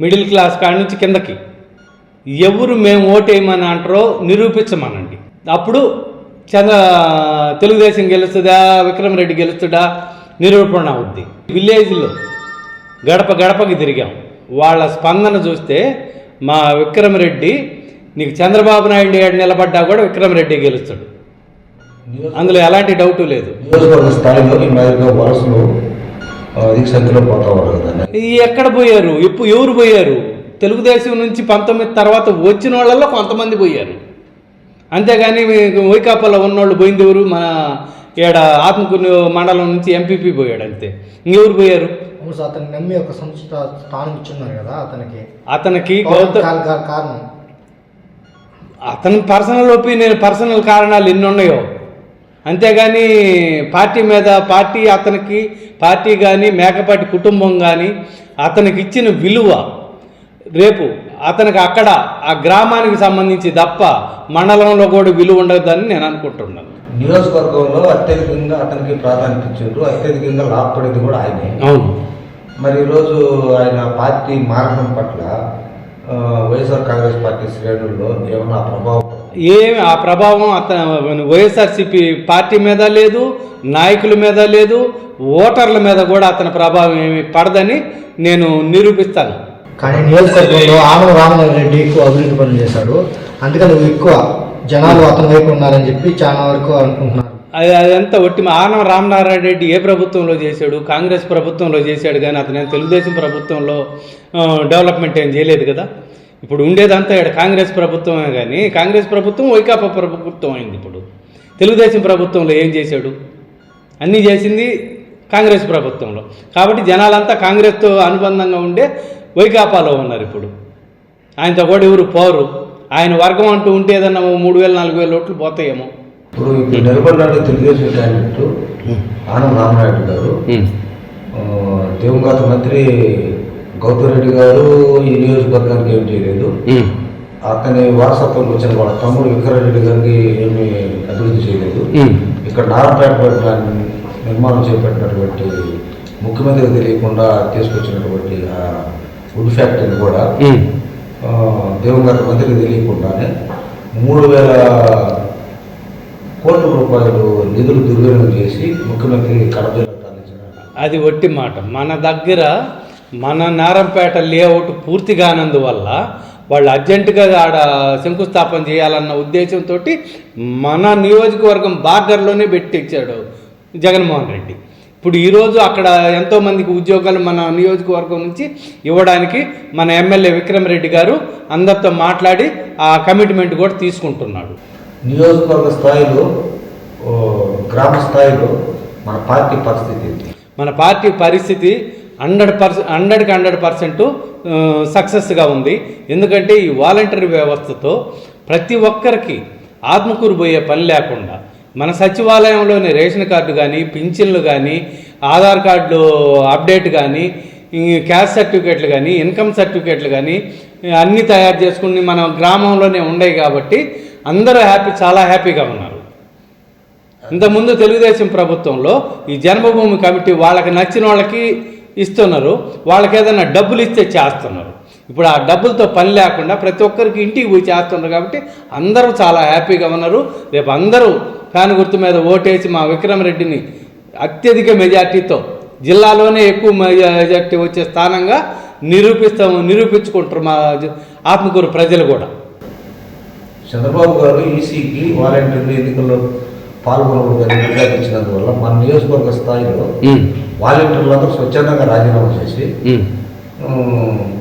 Middle class కాడి నుంచి కిందకి. ఎవరు మేము ఓటేయమని అంటారో నిరూపించమనండి. అప్పుడు చంద్ర తెలుగుదేశం గెలుస్తుందా విక్రమరెడ్డి గెలుస్తుందా నిరూపణ అవుద్ది. విలేజ్లో గడప గడపకి తిరిగాం. వాళ్ళ స్పందన చూస్తే మా విక్రమరెడ్డి నీకు చంద్రబాబు నాయుడు ఏడు నిలబడ్డా కూడా విక్రమరెడ్డి గెలుస్తాడు. అందులో ఎలాంటి డౌటు లేదు. అధిక సంఖ్యలో పోతా ఉన్నారు ఎక్కడ పోయారు? ఇప్పుడు ఎవరు పోయారు? తెలుగుదేశం నుంచి పంతొమ్మిది తర్వాత వచ్చిన వాళ్ళల్లో కొంతమంది పోయారు. అంతేగాని వైకాపాలో ఉన్నోళ్ళు పోయింది ఎవరు? మన ఈడ ఆత్మకూరు మండలం నుంచి ఎంపీపీ పోయాడు అంతే. ఇంకెవరు పోయారు? అతన్ని నమ్మి ఒక సంస్థ స్థానం ఇచ్చున్నారు కదా అతనికి. అతనికి కారణం. అతని పర్సనల్ ఒపీనియన్ పర్సనల్ కారణాలు ఎన్ని ఉన్నాయో? అంతేగాని పార్టీ మీద పార్టీ అతనికి పార్టీ కానీ మేకపాటి కుటుంబం కానీ అతనికి ఇచ్చిన విలువ రేపు అతనికి అక్కడ ఆ గ్రామానికి సంబంధించి తప్ప మండలంలో కూడా విలువ ఉండదని నేను అనుకుంటున్నాను. నియోజకవర్గంలో అత్యధికంగా అతనికి ప్రాధాన్యత ఇచ్చారు అత్యధికంగా లాభపడేది కూడా ఆయనే. అవును. మరి ఈరోజు ఆయన పార్టీ మారడం పట్ల వైఎస్ఆర్ కాంగ్రెస్ పార్టీ శ్రేణుల్లో ఏమన్నా ప్రభావం ఏమి ఆ ప్రభావం అతను వైఎస్ఆర్సీపీ పార్టీ మీద లేదు నాయకుల మీద లేదు ఓటర్ల మీద కూడా అతని ప్రభావం ఏమి పడదని నేను నిరూపిస్తాను. కానీ నియోజకవర్గంలో ఆనం రామనారాయణ ఎక్కువ అభివృద్ధి పనులు చేశాడు. అందుకని ఎక్కువ జనాలు అతని వైపు ఉన్నారని చెప్పి చాలా వరకు అనుకుంటున్నారు. అది అదంతా ఒట్టి ఆనం రామనారాయణ రెడ్డి ఏ ప్రభుత్వంలో చేశాడు కాంగ్రెస్ ప్రభుత్వంలో చేశాడు కానీ అతను తెలుగుదేశం ప్రభుత్వంలో డెవలప్మెంట్ ఏం చేయలేదు కదా? ఇప్పుడు ఉండేదంతా ఇక్కడ కాంగ్రెస్ ప్రభుత్వమే కానీ కాంగ్రెస్ ప్రభుత్వం వైకాపా ప్రభుత్వం అయింది ఇప్పుడు. తెలుగుదేశం ప్రభుత్వంలో ఏం చేశాడు? అన్నీ చేసింది కాంగ్రెస్ ప్రభుత్వంలో. కాబట్టి జనాలంతా కాంగ్రెస్తో అనుబంధంగా ఉండే వైకాపాలో ఉన్నారు ఇప్పుడు. ఆయనతో కూడా ఎవరు పోరు. ఆయన వర్గం అంటూ ఉంటే ఏదన్నా మూడు వేలు నాలుగు వేల ఓట్లు పోతాయేమో. ఇప్పుడు తెలుగుదేశం క్యాండిడేట్ ఆనం రామనాయుడు గారు. దివంగత మంత్రి గౌతమ్ రెడ్డి గారు ఈ నియోజకవర్గానికి ఏం చేయలేదు. అతని వారసత్వం వచ్చిన వాళ్ళ తమ్ముడు విక్రరెడ్డి గారికి ఏమీ అభివృద్ధి చేయలేదు. ఇక్కడ నారాయణపేట నిర్మాణం చేపట్టినటువంటి ముఖ్యమంత్రికి తెలియకుండా తీసుకొచ్చినటువంటి ఆ వుడ్ ఫ్యాక్టరీని కూడా ఆ, దివంగత మంత్రికి తెలియకుండానే మూడు వేల కోట్ల రూపాయలు నిధులు దుర్వినియోగం చేసి ముఖ్యమంత్రి కడప అది ఒట్టి మాట. మన దగ్గర మన నారంపేట లేఅవుట్ పూర్తి కానందువల్ల వాళ్ళు అర్జెంటుగా ఆడ శంకుస్థాపన చేయాలన్న ఉద్దేశంతో మన నియోజకవర్గం బార్డర్లోనే పెట్టించాడు జగన్మోహన్ రెడ్డి ఇప్పుడు ఈరోజు అక్కడ ఎంతోమందికి ఉద్యోగాలు మన నియోజకవర్గం నుంచి ఇవ్వడానికి మన ఎమ్మెల్యే విక్రమరెడ్డి గారు అందరితో మాట్లాడి ఆ కమిట్మెంట్ కూడా తీసుకుంటున్నాడు నియోజకవర్గ స్థాయిలో గ్రామ స్థాయిలో మన పార్టీ పరిస్థితి? మన పార్టీ పరిస్థితి హండ్రెడ్ పర్సెంట్ హండ్రెడ్కి హండ్రెడ్ పర్సెంట్ సక్సెస్గా ఉంది. ఎందుకంటే ఈ వాలంటరీ వ్యవస్థతో ప్రతి ఒక్కరికి ఆత్మకూరు పోయే పని లేకుండా మన సచివాలయంలోని రేషన్ కార్డు కానీ పింఛన్లు కానీ ఆధార్ కార్డు అప్డేట్ కానీ క్యాష్ సర్టిఫికేట్లు కానీ ఇన్కమ్ సర్టిఫికేట్లు కానీ అన్నీ తయారు చేసుకుని మన గ్రామంలోనే ఉండేవి కాబట్టి అందరూ హ్యాపీ చాలా హ్యాపీగా ఉన్నారు. ఇంతకుముందు తెలుగుదేశం ప్రభుత్వంలో ఈ జన్మభూమి కమిటీ వాళ్ళకి నచ్చిన వాళ్ళకి ఇస్తున్నారు. వాళ్ళకి ఏదైనా డబ్బులు ఇస్తే చేస్తున్నారు. ఇప్పుడు ఆ డబ్బులతో పని లేకుండా ప్రతి ఒక్కరికి ఇంటికి పోయి చేస్తున్నారు కాబట్టి అందరూ చాలా హ్యాపీగా ఉన్నారు. రేపు అందరూ ఫ్యాన్ గుర్తు మీద ఓటేసి మా విక్రమరెడ్డిని అత్యధిక మెజార్టీతో జిల్లాలోనే ఎక్కువ మెజార్టీ వచ్చే స్థానంగా నిరూపిస్తాము నిరూపించుకుంటారు మా ఆత్మకూరు ప్రజలు కూడా. చంద్రబాబు గారు ఈసీకి వాలంటీర్లు ఎన్నికల్లో పాల్గొనకూడదని నిర్ధారించినందువల్ల మన నియోజకవర్గ స్థాయిలో వాలంటీర్లందరూ స్వచ్ఛందంగా రాజీనామా చేసి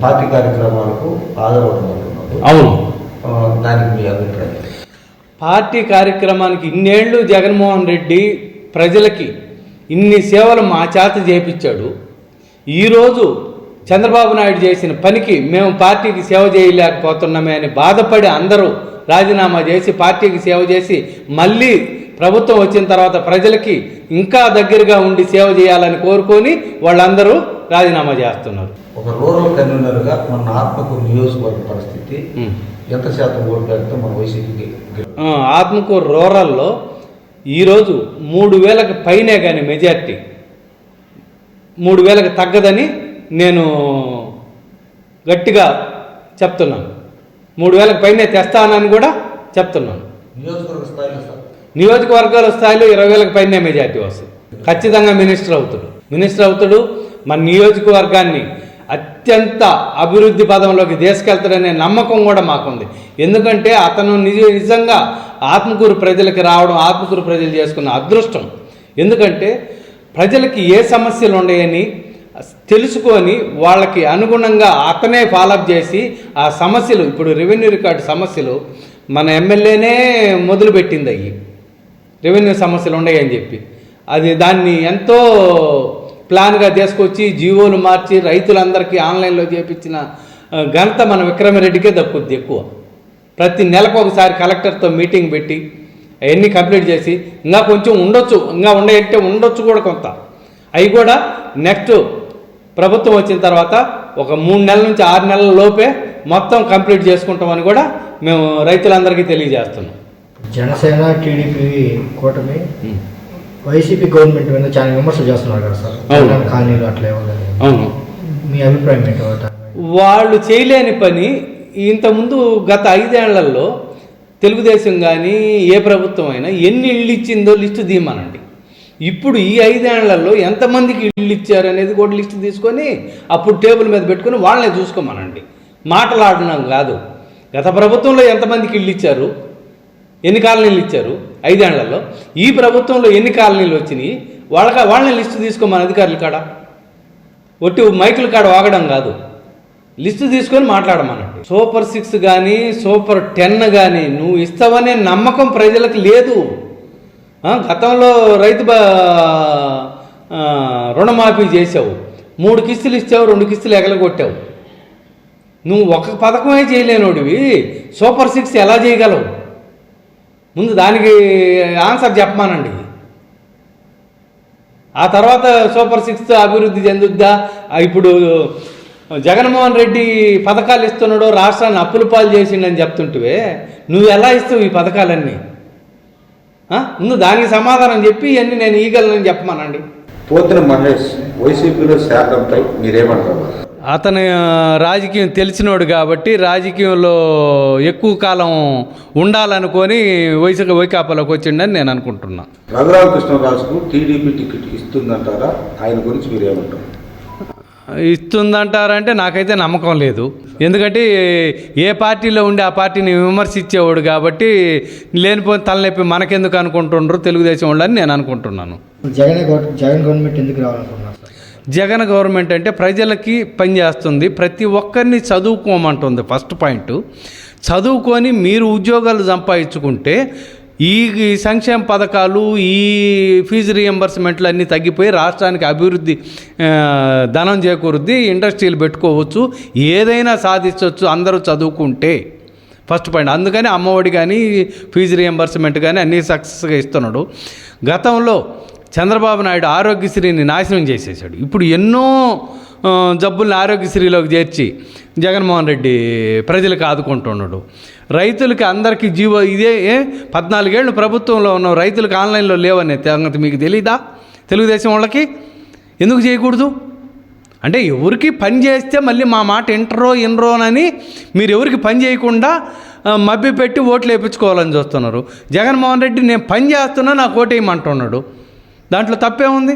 పార్టీ కార్యక్రమాలకు హాజరవుతున్నారు అవును. దానికి మీ అభిప్రాయం. పార్టీ కార్యక్రమానికి ఇన్నేళ్ళు జగన్మోహన్ రెడ్డి ప్రజలకి ఇన్ని సేవలు మా చేత చేపించాడు. ఈరోజు చంద్రబాబు నాయుడు చేసిన పనికి మేము పార్టీకి సేవ చేయలేకపోతున్నామే అని బాధపడి అందరూ రాజీనామా చేసి పార్టీకి సేవ చేసి మళ్ళీ ప్రభుత్వం వచ్చిన తర్వాత ప్రజలకి ఇంకా దగ్గరగా ఉండి సేవ చేయాలని కోరుకొని వాళ్ళందరూ రాజీనామా చేస్తున్నారు. ఒక రూరల్ కన్వీనర్గా మన ఆత్మకూరు నియోజకవర్గ పరిస్థితి ఎంత శాతం ఓటు బ్యాంక్తో మన వైసీపీకి ఆత్మకూరు రూరల్లో ఈరోజు మూడు వేలకు పైనే కానీ మెజార్టీ. మూడు వేలకు తగ్గదని నేను గట్టిగా చెప్తున్నాను. మూడు వేలకు పైనే తెస్తానని కూడా చెప్తున్నాను. నియోజకవర్గ స్థాయిలో నియోజకవర్గాల స్థాయిలో ఇరవై వేలకు పైనే మెజార్టీ వస్తుంది. ఖచ్చితంగా మినిస్టర్ అవుతాడు. మినిస్టర్ అవుతాడు మన నియోజకవర్గాన్ని అత్యంత అభివృద్ధి పదంలోకి తీసుకెళ్తాడనే నమ్మకం కూడా మాకుంది. ఎందుకంటే అతను నిజ నిజంగా ఆత్మకూరు ప్రజలకి రావడం ఆత్మకూరు ప్రజలు చేసుకున్న అదృష్టం. ఎందుకంటే ప్రజలకి ఏ సమస్యలు ఉన్నాయని తెలుసుకొని వాళ్ళకి అనుగుణంగా అతనే ఫాలోఅప్ చేసి ఆ సమస్యలు ఇప్పుడు రెవెన్యూ రికార్డు సమస్యలు మన ఎమ్మెల్యేనే మొదలుపెట్టింది అయ్యి. రెవెన్యూ సమస్యలు ఉన్నాయని చెప్పి. అది దాన్ని ఎంతో ప్లాన్గా తీసుకొచ్చి జీవోలు మార్చి రైతులందరికీ ఆన్లైన్లో చేపించిన ఘనత మన విక్రమరెడ్డికే దక్కుద్ది ఎక్కువ. ప్రతి నెలకు ఒకసారి కలెక్టర్తో మీటింగ్ పెట్టి అవన్నీ కంప్లీట్ చేసి ఇంకా కొంచెం ఉండొచ్చు ఇంకా ఉండేయంటే ఉండొచ్చు కూడా కొంత. అవి కూడా నెక్స్ట్ ప్రభుత్వం వచ్చిన తర్వాత ఒక మూడు నెలల నుంచి ఆరు నెలల లోపే మొత్తం కంప్లీట్ చేసుకుంటామని కూడా మేము రైతులందరికీ తెలియజేస్తున్నాం. జనసేన టీడీపీ కూటమి వైసీపీ గవర్నమెంట్ మీద చాలా విమర్శలు చేస్తున్నారు కదా సార్. కాలనీలు అట్లా అవును. మీ అభిప్రాయం ఏంటి? వాళ్ళు చేయలేని పని ఇంతకుముందు గత ఐదేళ్ళలో తెలుగుదేశం కానీ ఏ ప్రభుత్వం అయినా ఎన్ని ఇళ్ళు ఇచ్చిందో లిస్టు తీయమనండి. ఇప్పుడు ఈ ఐదేళ్ళలో ఎంతమందికి ఇళ్ళు ఇచ్చారు అనేది కూడా లిస్టు తీసుకొని అప్పుడు టేబుల్ మీద పెట్టుకొని వాళ్ళనే చూసుకోమనండి. మాటలాడడం కాదు. గత ప్రభుత్వంలో ఎంతమందికి ఇళ్ళు ఇచ్చారు? ఎన్ని కాలనీలు ఇచ్చారు? ఐదేళ్ళలో. ఈ ప్రభుత్వంలో ఎన్ని కాలనీలు వచ్చినాయి? వాళ్ళక వాళ్ళని లిస్టు తీసుకోమని అధికారుల కాడ? ఒట్టి మైకుల కాడ వాగడం కాదు. లిస్టు తీసుకొని మాట్లాడమనండి. సూపర్ సిక్స్ కానీ సూపర్ టెన్ కానీ నువ్వు ఇస్తావనే నమ్మకం ప్రజలకు లేదు. గతంలో రైతు రుణమాఫీ చేసావు మూడు కిస్తులు ఇచ్చావు రెండు కిస్తులు ఎగలగొట్టావు. నువ్వు ఒక పథకమే చేయలేనోడివి. సూపర్ సిక్స్ ఎలా చేయగలవు? ముందు దానికి ఆన్సర్ చెప్పమానండి. ఆ తర్వాత సూపర్ సిక్స్ అభివృద్ధి చెందుద్దా? ఇప్పుడు జగన్మోహన్ రెడ్డి పథకాలు ఇస్తున్నాడు రాష్ట్రాన్ని అప్పుల పాలు చేసిండని చెప్తుంటే నువ్వు ఎలా ఇస్తావు ఈ పథకాలన్నీ? ముందు దానికి సమాధానం చెప్పి ఇవన్నీ నేను ఈగలనని చెప్పమానండి. పోతున్న మహేష్ వైసీపీలో శాతంపై మీరేమంటారు? అతను రాజకీయం తెలిసినోడు కాబట్టి రాజకీయంలో ఎక్కువ కాలం ఉండాలనుకొని వైసీపీ వైకాపాలోకి వచ్చిండని నేను అనుకుంటున్నా. రఘురామకృష్ణరాజుకు టీడీపీ టికెట్ ఇస్తుందంటారా? ఆయన గురించి మీరేమంటారు? ఇస్తుందంటారంటే నాకైతే నమ్మకం లేదు. ఎందుకంటే ఏ పార్టీలో ఉండి ఆ పార్టీని విమర్శించేవాడు కాబట్టి లేనిపోయిన తలనొప్పి మనకెందుకు అనుకుంటుండ్రు? తెలుగుదేశం వాళ్ళని నేను అనుకుంటున్నాను. జగన్ జగన్ గవర్నమెంట్ ఎందుకు రావాలనుకున్నారు సార్? జగన్ గవర్నమెంట్ అంటే ప్రజలకి పనిచేస్తుంది ప్రతి ఒక్కరిని చదువుకోమంటుంది. ఫస్ట్ పాయింట్ చదువుకొని మీరు ఉద్యోగాలు సంపాదించుకుంటే ఈ సంక్షేమ పథకాలు ఈ ఫీజు రియంబర్స్మెంట్లు అన్నీ తగ్గిపోయి రాష్ట్రానికి అభివృద్ధి ధనం చేకూరుద్ది ఇండస్ట్రీలు పెట్టుకోవచ్చు ఏదైనా సాధించవచ్చు అందరూ చదువుకుంటే. ఫస్ట్ పాయింట్ అందుకని అమ్మఒడి కానీ ఫీజు రియంబర్స్మెంట్ కానీ అన్నీ సక్సెస్గా ఇస్తున్నాడు. గతంలో చంద్రబాబు నాయుడు ఆరోగ్యశ్రీని నాశనం చేసేసాడు ఇప్పుడు ఎన్నో జబ్బుల్ని ఆరోగ్యశ్రీలోకి చేర్చి జగన్మోహన్ రెడ్డి ప్రజలకు ఆదుకుంటున్నాడు. రైతులకి అందరికీ జీవో ఇదే పద్నాలుగేళ్ళు ప్రభుత్వంలో ఉన్న రైతులకు ఆన్లైన్లో లేవనే సంగతి మీకు తెలీదా? తెలుగుదేశం వాళ్ళకి? ఎందుకు చేయకూడదు? అంటే ఎవరికి పని చేస్తే మళ్ళీ మా మాట ఇంటరో ఇన్రోనని మీరు ఎవరికి పని చేయకుండా మబ్బి మభ్య పెట్టి ఓట్లు వేయించుకోవాలని చూస్తున్నారు. జగన్మోహన్ రెడ్డి నేను పని చేస్తున్నా నాకు ఓటేయమంటున్నాడు దాంట్లో తప్పేముంది